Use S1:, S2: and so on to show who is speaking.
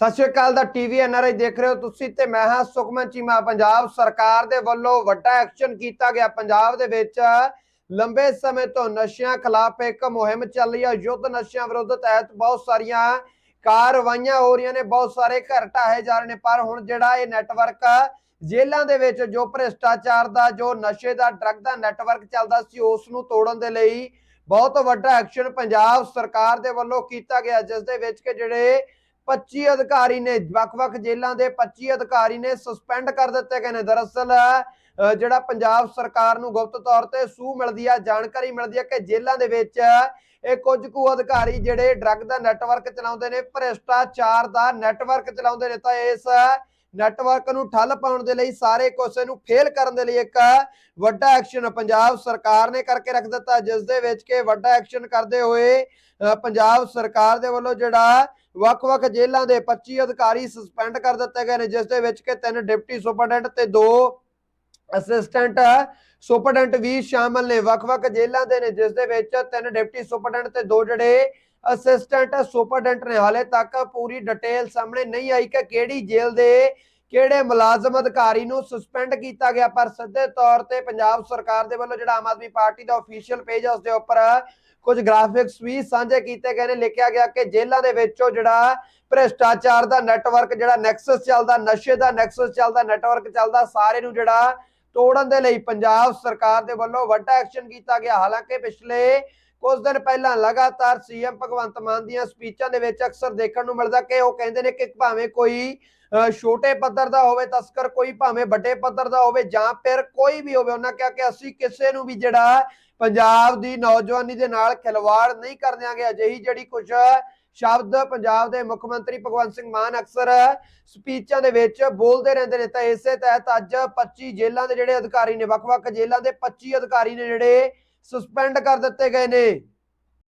S1: ਸਤਿ ਸ਼੍ਰੀ ਅਕਾਲ ਦਾ TV NRI ਦੇਖ ਰਹੇ ਹੋ ਤੁਸੀਂ ਤੇ ਮੈਂ ਹਾਂ ਸੁਖਮਨ ਚੀਮਾ। ਪੰਜਾਬ ਸਰਕਾਰ ਦੇ ਵੱਲੋਂ ਵੱਡਾ ਐਕਸ਼ਨ ਕੀਤਾ ਗਿਆ। ਪੰਜਾਬ ਦੇ ਵਿੱਚ ਲੰਬੇ ਸਮੇਂ ਤੋਂ ਨਸ਼ਿਆਂ ਖਿਲਾਫ ਇੱਕ ਮੁਹਿੰਮ ਚੱਲ ਰਹੀ ਹੈ ਯੁੱਧ ਨਸ਼ਿਆਂ ਵਿਰੁੱਧ ਤਹਿਤ ਬਹੁਤ ਸਾਰੀਆਂ ਕਾਰਵਾਈਆਂ ਹੋ ਰਹੀਆਂ ਨੇ। ਬਹੁਤ ਸਾਰੇ ਘਰ ਢਾਹੇ ਜਾ ਰਹੇ ਨੇ। ਪਰ ਹੁਣ ਜਿਹੜਾ ਇਹ ਨੈਟਵਰਕ ਜੇਲ੍ਹਾਂ ਦੇ ਵਿੱਚ ਜੋ ਭ੍ਰਿਸ਼ਟਾਚਾਰ ਦਾ, ਜੋ ਨਸ਼ੇ ਦਾ, ਡਰੱਗ ਦਾ ਨੈਟਵਰਕ ਚੱਲਦਾ ਸੀ, ਉਸ ਨੂੰ ਤੋੜਨ ਦੇ ਲਈ ਬਹੁਤ ਵੱਡਾ ਐਕਸ਼ਨ ਪੰਜਾਬ ਸਰਕਾਰ ਦੇ ਵੱਲੋਂ ਕੀਤਾ ਗਿਆ। ਜਿਸ ਦੇ ਵਿੱਚ ਕਿ ਜਿਹੜੇ 25 ਅਧਿਕਾਰੀ ਨੇ ਵੱਖ-ਵੱਖ ਜੇਲ੍ਹਾਂ ਦੇ 25 ਅਧਿਕਾਰੀ ਨੇ ਸਸਪੈਂਡ ਕਰ ਦਿੱਤੇ ਗਏ ਨੇ। ਦਰਅਸਲ ਜਿਹੜਾ ਪੰਜਾਬ ਸਰਕਾਰ ਨੂੰ ਗੁਪਤ ਤੌਰ ਤੇ ਸੂਹ ਮਿਲਦੀ ਆ ਜਾਣਕਾਰੀ ਮਿਲਦੀ ਆ ਕਿ ਜੇਲ੍ਹਾਂ ਦੇ ਵਿੱਚ ਇਹ ਕੁਝ ਕੁ ਅਧਿਕਾਰੀ ਜਿਹੜੇ ਡਰੱਗ ਦਾ ਨੈਟਵਰਕ ਚਲਾਉਂਦੇ ਨੇ ਭ੍ਰਿਸ਼ਟਾਚਾਰ ਦਾ ਨੈਟਵਰਕ ਚਲਾਉਂਦੇ ਨੇ ਤਾਂ ਇਸ ਨੈਟਵਰਕ ਨੂੰ ਠੱਲ ਪਾਉਣ ਦੇ ਲਈ ਸਾਰੇ ਕੋਸੇ ਨੂੰ ਫੇਲ ਕਰਨ ਦੇ ਲਈ ਇੱਕ ਵੱਡਾ ਐਕਸ਼ਨ ਪੰਜਾਬ ਸਰਕਾਰ ਨੇ ਕਰਕੇ ਰੱਖ ਦਿੱਤਾ ਜਿਸ ਦੇ ਵਿੱਚ ਕਿ ਵੱਡਾ ਐਕਸ਼ਨ ਕਰਦੇ ਹੋਏ ਅ, ਪੰਜਾਬ ਸਰਕਾਰ ਦੇ ਵੱਲੋਂ ਜਿਹੜਾ ਵੱਖ-ਵੱਖ ਜੇਲ੍ਹਾਂ ਦੇ 25 ਅਧਿਕਾਰੀ ਸਸਪੈਂਡ ਕਰ ਦਿੱਤੇ ਗਏ ਨੇ, ਜਿਸ ਦੇ ਵਿੱਚ ਕਿ ਤਿੰਨ ਡਿਪਟੀ ਸੁਪਰਡੈਂਟ ਤੇ ਦੋ ਅਸਿਸਟੈਂਟ ਸੁਪਰਡੈਂਟ ਵੀ ਸ਼ਾਮਲ ਨੇ। ਵੱਖ-ਵੱਖ ਜੇਲ੍ਹਾਂ ਦੇ ਨੇ, ਜਿਸ ਦੇ ਵਿੱਚ ਤਿੰਨ ਡਿਪਟੀ ਸੁਪਰਡੈਂਟ ਤੇ ਦੋ ਜਿਹੜੇ ਅਸਿਸਟੈਂਟ ਸੁਪਰਡੈਂਟ ਨੇ। ਹਾਲੇ ਤੱਕ ਪੂਰੀ ਡਿਟੇਲ ਸਾਹਮਣੇ ਨਹੀਂ ਆਈ ਕਿ ਕਿਹੜੀ ਜੇਲ੍ਹ ਦੇ ਕਿਹੜੇ ਮੁਲਾਜ਼ਮ ਅਧਿਕਾਰੀ ਨੂੰ ਸਸਪੈਂਡ ਕੀਤਾ ਗਿਆ? ਪਰ ਸਿੱਧੇ ਤੌਰ ਤੇ ਪੰਜਾਬ ਸਰਕਾਰ ਦੇ ਵੱਲੋਂ ਜਿਹੜਾ ਆਮ ਆਦਮੀ ਪਾਰਟੀ ਦਾ ਅਫੀਸ਼ੀਅਲ ਪੇਜ ਉਸ ਦੇ ਉੱਪਰ ਕੁਝ ਗ੍ਰਾਫਿਕਸ ਵੀ ਸਾਂਝੇ ਕੀਤੇ ਗਏ ਨੇ। ਲਿਖਿਆ ਗਿਆ ਕਿ ਜੇਲ੍ਹਾਂ ਦੇ ਵਿੱਚੋਂ ਜਿਹੜਾ ਭ੍ਰਿਸ਼ਟਾਚਾਰ ਦਾ ਨੈਟਵਰਕ ਜਿਹੜਾ ਨੈਕਸਸ ਚੱਲਦਾ, ਨਸ਼ੇ ਦਾ ਨੈਕਸਸ ਚੱਲਦਾ ਨੈਟਵਰਕ ਚੱਲਦਾ, ਸਾਰੇ ਨੂੰ ਜਿਹੜਾ ਤੋੜਨ ਦੇ ਲਈ ਪੰਜਾਬ ਸਰਕਾਰ ਦੇ ਵੱਲੋਂ ਵੱਡਾ ਐਕਸ਼ਨ ਕੀਤਾ ਗਿਆ। ਹਾਲਾਂਕਿ ਪਿਛਲੇ ਕੁਝ ਦਿਨ ਪਹਿਲਾਂ ਲਗਾਤਾਰ ਸੀਐਮ ਭਗਵੰਤ ਮਾਨ ਦੀਆਂ ਸਪੀਚਾਂ ਦੇ ਵਿੱਚ ਅਕਸਰ ਦੇਖਣ ਨੂੰ ਮਿਲਦਾ ਕਿ ਉਹ ਕਹਿੰਦੇ ਨੇ ਕਿ ਭਾਵੇਂ ਕੋਈ ਛੋਟੇ ਪੱਧਰ ਦਾ ਹੋਵੇ ਤਸਕਰ, ਕੋਈ ਭਾਵੇਂ ਵੱਡੇ ਪੱਧਰ ਦਾ ਹੋਵੇ ਜਾਂ ਫਿਰ ਕੋਈ ਵੀ ਹੋਵੇ, ਉਹਨਾਂ ਕਿਹਾ ਕਿ ਅਸੀਂ ਕਿਸੇ ਨੂੰ ਵੀ ਜਿਹੜਾ ਪੰਜਾਬ ਦੀ ਨੌਜਵਾਨੀ ਦੇ ਨਾਲ ਖਿਲਵਾੜ ਨਹੀਂ ਕਰਨ ਦਿਆਂਗੇ। ਅਜਿਹੀ ਜਿਹੜੀ ਕੁਝ ਸ਼ਬਦ ਪੰਜਾਬ ਦੇ ਮੁੱਖ ਮੰਤਰੀ ਭਗਵੰਤ ਸਿੰਘ ਮਾਨ ਅਕਸਰ ਸਪੀਚਾਂ ਦੇ ਵਿੱਚ ਬੋਲਦੇ ਰਹਿੰਦੇ ਨੇ। ਤਾਂ ਇਸੇ ਤਹਿਤ ਅੱਜ 25 ਜੇਲ੍ਹਾਂ ਦੇ ਜਿਹੜੇ ਅਧਿਕਾਰੀ ਨੇ, ਵੱਖ-ਵੱਖ ਜੇਲ੍ਹਾਂ ਦੇ 25 ਅਧਿਕਾਰੀ ਨੇ ਜਿਹੜੇ ਸਸਪੈਂਡ ਕਰ ਦਿੱਤੇ ਗਏ ਨੇ।